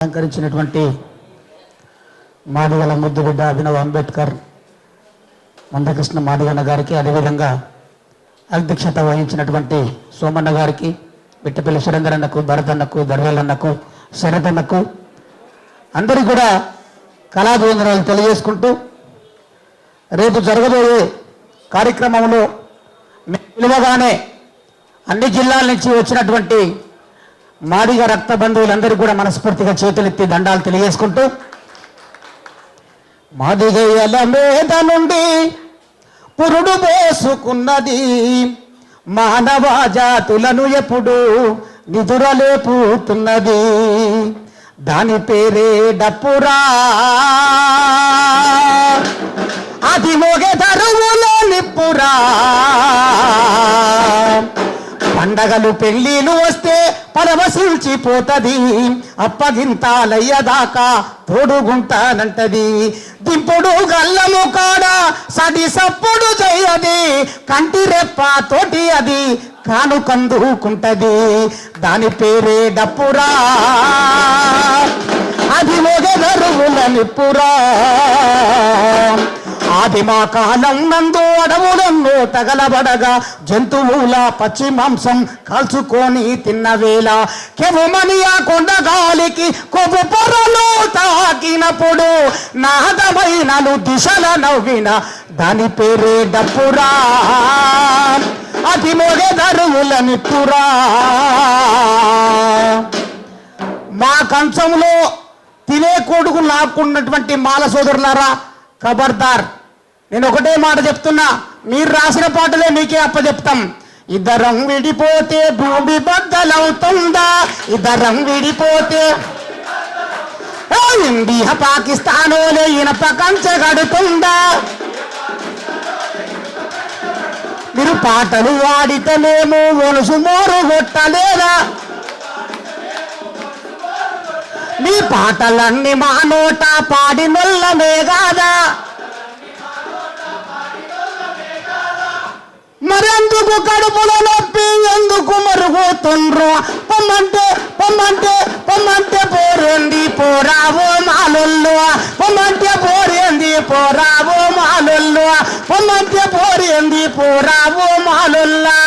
అలంకరించినటువంటి మాదిగల ముద్దుబిడ్డ అభినవ్ అంబేద్కర్ మందకృష్ణ మాదిగన్న గారికి అదేవిధంగా అధ్యక్షత వహించినటువంటి సోమన్న గారికి బిట్టపల్లి సురేందర్ భరతన్నకు దర్వేలన్నకు శరతన్నకు అందరికీ కూడా కళాభివందనాలు తెలియజేసుకుంటూ రేపు జరగబోయే కార్యక్రమంలో మేము అన్ని జిల్లాల నుంచి వచ్చినటువంటి మాదిగ రక్త బంధువులందరూ కూడా మనస్ఫూర్తిగా చేతులెత్తి దండాలు తెలియజేసుకుంటూ మాదిగయ్యల మీద నుండి పురుడు పోసుకున్నది మానవ జాతులను ఎప్పుడు నిదురలేపుతున్నది. దాని పేరే డప్పురా. అది మోగే దరువులో నిప్పురా. పండగలు పెళ్ళిళ్ళు వస్తే పరవశించిపోతది అప్పగింతాలయ్యదాకా తోడుగుంటానంటది. దింపుడు గల్లము కాడ సడి సప్పుడు చెయ్యది కంటి రెప్ప తోటి అది కాను కందుకుంటది దాని పేరే డప్పురా. అది మొగదరువుల నిప్పురా. ఆదిమా కాలం నందు అడవులన్నో తగలబడగా జంతువుల పచ్చి మాంసం కాల్చుకొని తిన్న వేళ కెవుమని ఆ కొండ గాలికి కొవ్వు పొరలు తాకినప్పుడు నాదమైనను దిశల నవ్విన దాని పేరే డప్పురా. అది మొగదరువుల నిప్పురా. మా కంచంలో తినే కొడుకు లాక్కున్నటువంటి మాల సోదరులారా ఖబర్దార్ నేను ఒకటే మాట చెప్తున్నా. మీరు రాసిన పాటలే మీకే అప్పచెప్తాం ఇద్దరం విడిపోతే భూమి బద్దలవుతుందా? ఇద్దరం విడిపోతే ఇండియా పాకిస్తానోలే ఇనప కంచగడుతుందా మీరు పాటలు వాడితేనేమో ఒలుసు మోరు కొట్టలేదా? మీ పాటలన్నీ మా నోట పాడినొల్లమే కాదా? కడుపులో నొప్పి ఎందుకు మరుగుతుండ్రు? పొమ్మంటే పొమ్మంటే పొమ్మంటే పోరేంది పోరావో మాలొల్లు. పొమ్మంటే పోరేంది పోరావో మాలొల్లు. పొమ్మంటే పోరేంది పోరావో మాలొల్లా.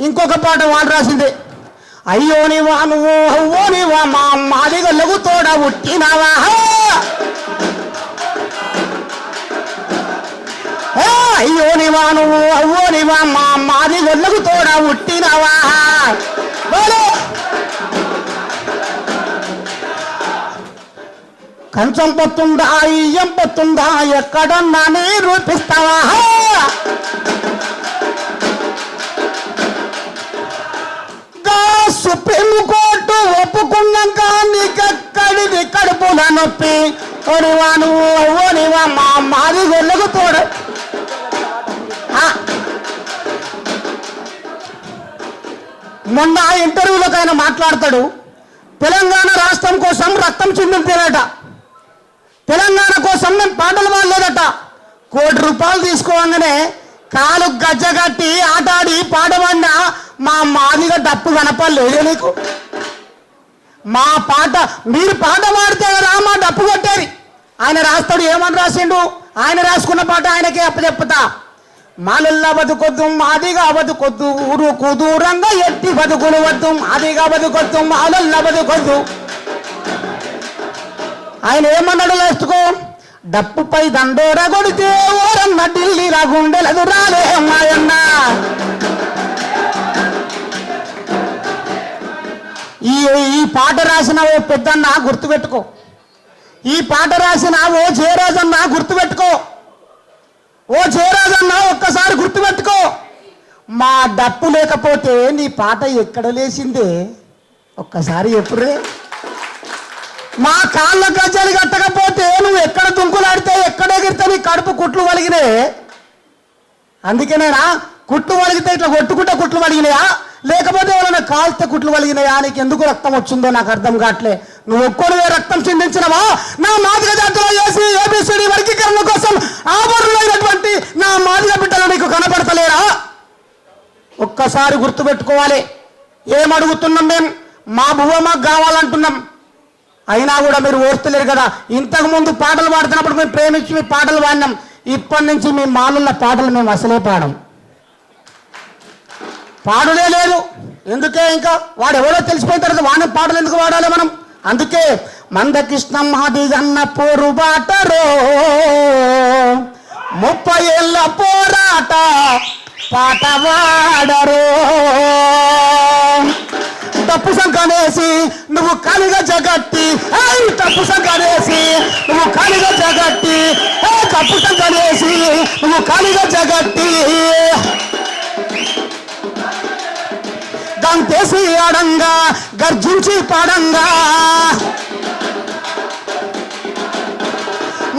ఇంకొక పాట వాడు రాసింది. అయ్యో నీవా నువ్వు అవ్వో నీవా మా మాదిగలకు తోడ పుట్టినవా ఏ, అయ్యో నీవా నువ్వు అవ్వో నీవా మా మాదిగలకు తోడ పుట్టినవా బోలో. కంచం పొత్తుందా ఇయ్యం పొత్తుందా ఎక్కడన్నా నిరూపిస్తావా గా సుప్రీంకోర్టు ఒప్పుకున్నాక నీకెక్కడిది కడుపుల నొప్పి ఓనివా నువ్వు ఓనివా మా మాది గొల్లకు తోడు మొన్న ఇంటర్వ్యూలోకి ఆయన మాట్లాడతాడు తెలంగాణ రాష్ట్రం కోసం రక్తం చిందించాడట తెలంగాణ కోసం మేము పాటలు పాడలేదట. కోటి రూపాయలు తీసుకోగానే కాలు గజ్జగట్టి ఆటాడి పాడవాడిన మా మాదిగా డప్పు కనపడలేదు నీకు? మా పాట మీరు పాట పాడితే కదా మా డప్పు కొట్టేది. ఆయన రాస్తాడు ఏమని రాసిండు? ఆయన రాసుకున్న పాట ఆయనకే అప్పచెప్పుతా. మాలల్లా బతుకొద్దు మాదిగా బతుకొద్దు ఊరు కుదూరంగా ఎట్టి బతుకులు వద్దు మాదిగా బతుకొద్దు మాలల్లా బతుకొద్దు. ఆయన ఏమన్నాడు లేచుకో డప్పుపై దండోర కొడితే ఓరన్న ఢిల్లీ రా గుండెలదు రాలే మాయన్న ఈ ఈ పాట రాసిన ఓ పెద్దన్న గుర్తుపెట్టుకో. ఈ పాట రాసిన ఓ జయరాజన్న గుర్తుపెట్టుకో ఓ జయరాజన్న ఒక్కసారి గుర్తుపెట్టుకో మా డప్పు లేకపోతే నీ పాట ఎక్కడ లేచిందే? ఒక్కసారి ఎప్పుడే మా కాళ్ళ గజ్జలు కట్టకపోతే నువ్వు ఎక్కడ దుంకులాడితే ఎక్కడ ఎగిరితే నీ కడుపు కుట్లు వలిగినే? అందుకేనేనా కుట్లు వలిగితే ఇట్లా కొట్టుకుంటే కుట్లు వలిగినాయా? లేకపోతే ఎవరైనా కాల్తే కుట్లు వలిగినాయా? నీకు ఎందుకు రక్తం వచ్చిందో నాకు అర్థం కావట్లే. నువ్వు ఒక్కడివే రక్తం చిందించినవా? నా మాదిగ జాతిలో చేసి ఏబిసిడి వర్గీకరణ కోసం ఆభరణమైనటువంటి నా మాదిక బిడ్డలు నీకు కనపడతలేరా? ఒక్కసారి గుర్తుపెట్టుకోవాలి. ఏమడుగుతున్నాం మేము మా? భువ మాకు కావాలంటున్నాం. అయినా కూడా మీరు ఓర్చలేరు కదా. ఇంతకు ముందు పాటలు పాడుతున్నప్పుడు మేము ప్రేమించి మీ పాటలు పాడినాం. ఇప్పటి నుంచి మీ మాలున్న పాటలు మేము అసలే పాడం పాడులే లేదు. ఎందుకే ఇంకా? వాడు ఎవరో తెలిసిపోయిన తర్వాత వాడిని పాటలు ఎందుకు వాడాలి మనం? అందుకే మందకృష్ణం అది పోరు బాటరో ముప్పై ఏళ్ళ పోరాట పాట పాడరు తప్పు సంకనేసి నువ్వు కలిగ జగట్టి తప్పు సంకనేసి నువ్వు కలిగ జగట్టి ఏ తప్పు సంకనేసి నువ్వు కలిగ జగట్టి. గంతేసి ఆడంగా గర్జించి పాడంగా.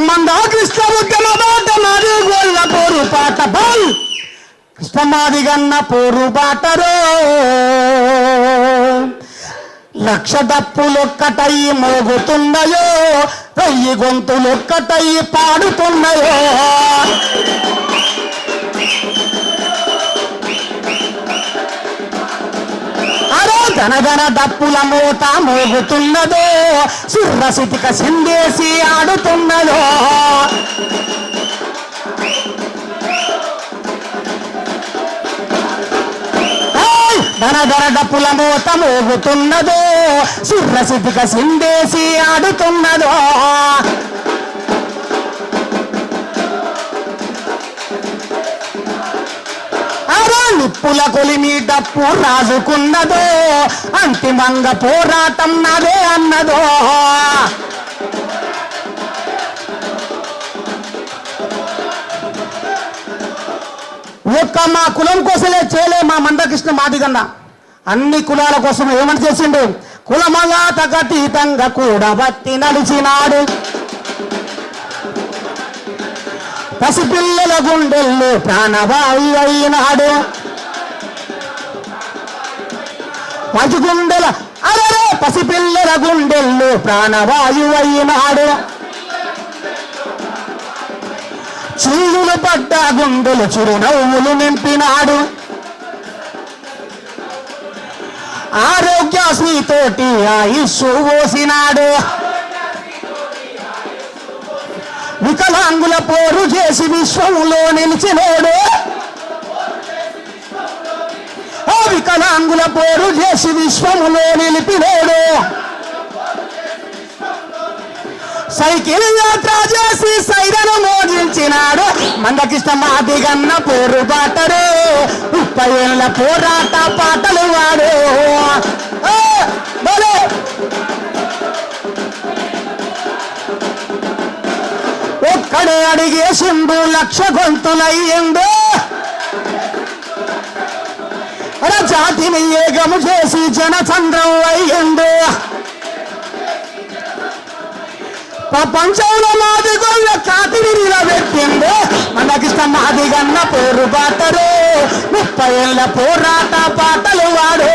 మందాకృష్ణ ఉద్యమ బాట మరి గోళ్ళ పోరు పాట బల్. కృష్ణమాది గన్న పోరు బాటరో లక్ష డప్పులొక్కటయి మోగుతున్నాయో వెయ్యి గొంతులొక్కటయి పాడుతున్నాయో. అరే ధనధన డప్పుల మూత మోగుతున్నదో సుర్రసిటిక సిందేసి ఆడుతున్నదో. ఏయ్! ధనధన డప్పుల మూత మోగుతున్నదో సిందేసి ఆడుతున్నదో నిప్పుల కొలిమి డప్పు రాజుకున్నదో అంతిమంగా పోరాటం నాదే అన్నదో ఒక్క మా కులం కోసలే చేయలే మా మందకృష్ణ మాదిగన్న అన్ని కులాల కోసం ఏమని చేసిండు? కులమగా తగతీతంగా కూడబట్టి నడిచినాడు. పసిపిల్లల గుండెల్లో ప్రాణవాయి అయినాడు. పసిగుండెల అరే పసిపిల్లల గుండెల్లో ప్రాణవాయు అయినాడు. చిల్లులు పడ్డ గుండెలు చిరునవ్వులు నింపినాడు. ఆరోగ్యశ్రీ తోటి ఆయుష్ పోసినాడు. వికలాంగుల పోరు చేసి విశ్వంలో నిలిచినోడు. ఓ వికలాంగుల పోరు చేసి విశ్వములో నిలిపినోడు. సైకిల్ యాత్ర చేసి సైరను మోగించినాడు. మందకిష్ట మాదిగన్న పోరు పాటరు ముప్పై ఏళ్ళ పోరాట పాటలు వాడు. ఆ, భలే. ఒక్కడే అడిగేసిండు లక్ష గొంతులయ్యిండు. జాతిని ఏగము చేసి జనచంద్రం అయ్యిండు. ప్రపంచంలో మాది గొల్ల కాతిని నిలబెట్టిండు. మనకిష్ట మాది గన్న పోరు ముప్పై ఏళ్ళ పోరాట పాటలు వాడు.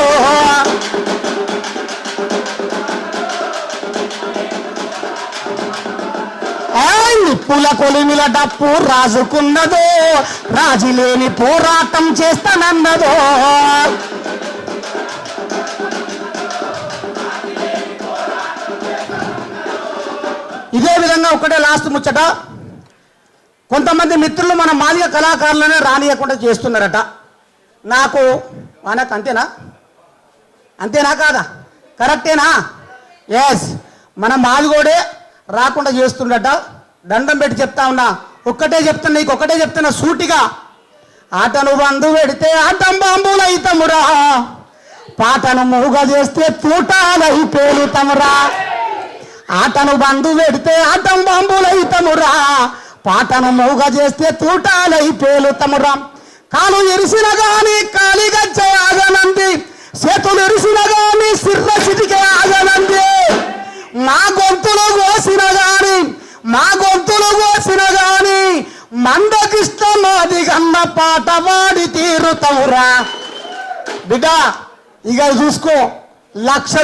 నిప్పుల కొలిమిల డప్పు రాజుకున్నదో రాజు లేని పోరాటం చేస్తానన్నదో. ఇదే విధంగా ఒకటే లాస్ట్ ముచ్చట. కొంతమంది మిత్రులు మన మాదిగ కళాకారులనే రానియకుండా చేస్తున్నారట. నాకు మనకు అంతేనా? అంతేనా కాదా? కరెక్టేనా? ఎస్ మన మాదిగోడే రాకుండా చేస్తుండట. దండం పెట్టి చెప్తా ఉన్నా. ఒక్కటే చెప్తున్నా నీకు ఒక్కటే చెప్తున్నా సూటిగా. ఆటను బంధు పెడితే ఆటం బాంబులైతమురా పాటను మూగ చేస్తే తూటాలై పేలుతమురా ఆటను బంధు పెడితే ఆటం బాంబులైతమురా పాటను మూగ చేస్తే తూటాలై పేలుతమురా కాలు ఎరిసిన గాని కాలి ఆగనంది చేతులు ఎరిసిన గాని సిర్ర సిటికే ఆగనంది. మా గొంతులు కోసిన గాని మా గొంతులు కోసిన గాని మందకిష్టమాది గన్న పాట వాడి తీరుతావురా. బిడ్డ ఇక చూసుకో లక్ష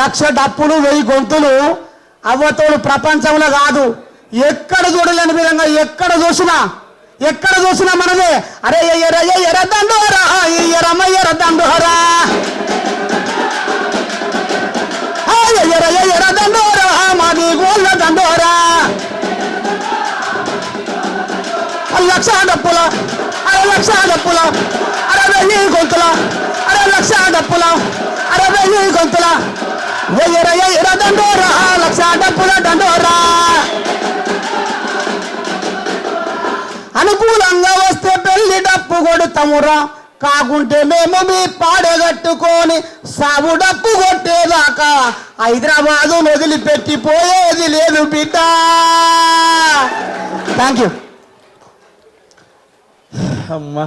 లక్ష డప్పులు వెయ్యి గొంతులు అవ్వతోడు ప్రపంచంలో కాదు ఎక్కడ చూడలేని విధంగా ఎక్కడ చూసినా ఎక్కడ చూసినా మనదే అరే ఎయ్యర ఎయ్యర దండోరా ఎయ్యరమ్మ ఎయ్యర దండోరా ఎర్ర ఎయ్యర దండు హరా. మాది గోళ్ళ దండోరా లక్ష డప్పుల అరే లక్ష డప్పుల అరే వెయ్యి గొంతుల అరే లక్ష డప్పుల అరే వెయ్యి గొంతుల. ఎయ్యర ఎయ్యర దండోరా లక్ష డప్పుల దండోరా అనుకూలంగా వస్తే పెళ్ళి డప్పు కొడుతామురా. కాకుంటే మేము మీ పాడగట్టుకొని సాగు డప్పు కొట్టేదాకా హైదరాబాదు వదిలిపెట్టిపోయేది లేదు బిడ్డ. థ్యాంక్ యూ అమ్మా.